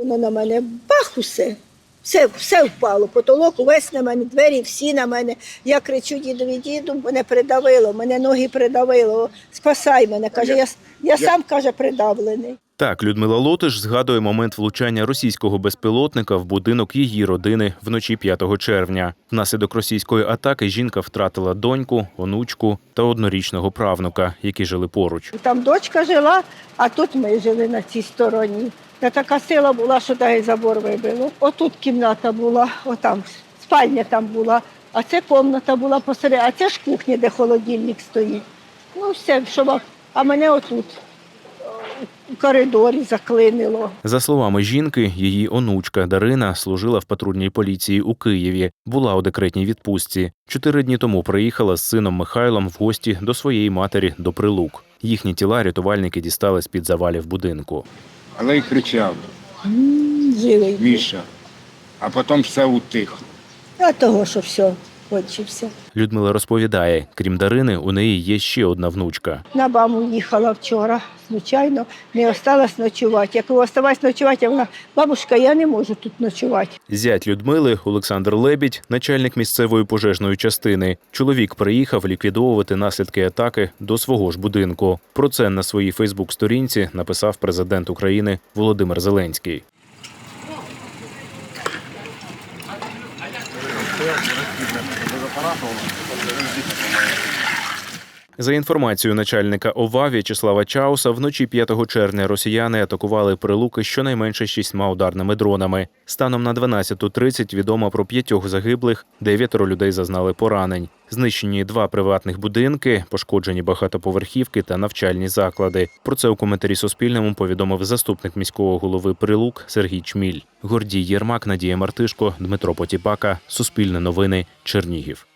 Воно на мене бах усе. Все, все впало, потолок увесь на мене, двері всі на мене. Я кричу дідові, діду, мене придавило, мене ноги придавило. Спасай мене. Каже, я, я сам каже, придавлений. Так, Людмила Лотиш згадує момент влучання російського безпілотника в будинок її родини вночі 5 червня. Внаслідок російської атаки жінка втратила доньку, онучку та однорічного правнука, які жили поруч. Там дочка жила, а тут ми жили на цій стороні. Та така сила була, що та забор вибило. Отут кімната була, отам спальня там була, а це кімната була посеред, а це ж кухня, де холодильник стоїть. Ну, все, що а мене отут у коридорі заклинило. За словами жінки, її онучка Дарина служила в патрульній поліції у Києві, була у декретній відпустці. Чотири дні тому приїхала з сином Михайлом в гості до своєї матері до Прилук. Їхні тіла рятувальники дістали з під завалів будинку. Але й кричав Живий. Міша, а потім все утихло. А того, що все, кончився. Людмила розповідає, крім Дарини, у неї є ще одна внучка. На баму їхала вчора, звичайно, не осталась ночувати. Як оставалась ночувати, а вона, бабушка, я не можу тут ночувати. Зять Людмили Олександр Лебідь, начальник місцевої пожежної частини. Чоловік приїхав ліквідовувати наслідки атаки до свого ж будинку. Про це на своїй Фейсбук-сторінці написав президент України Володимир Зеленський. стояв, розхідне, без апарату, він здійснює. За інформацією начальника ОВА В'ячеслава Чауса, вночі 5 червня росіяни атакували прилуки щонайменше шістьма ударними дронами. Станом на 12.30 відомо про п'ятьох загиблих, дев'ятеро людей зазнали поранень. Знищені два приватних будинки, пошкоджені багатоповерхівки та навчальні заклади. Про це у коментарі Суспільному повідомив заступник міського голови Прилук Сергій Чміль. Гордій Єрмак, Надія Мартишко, Дмитро Потіпака, Суспільне новини, Чернігів.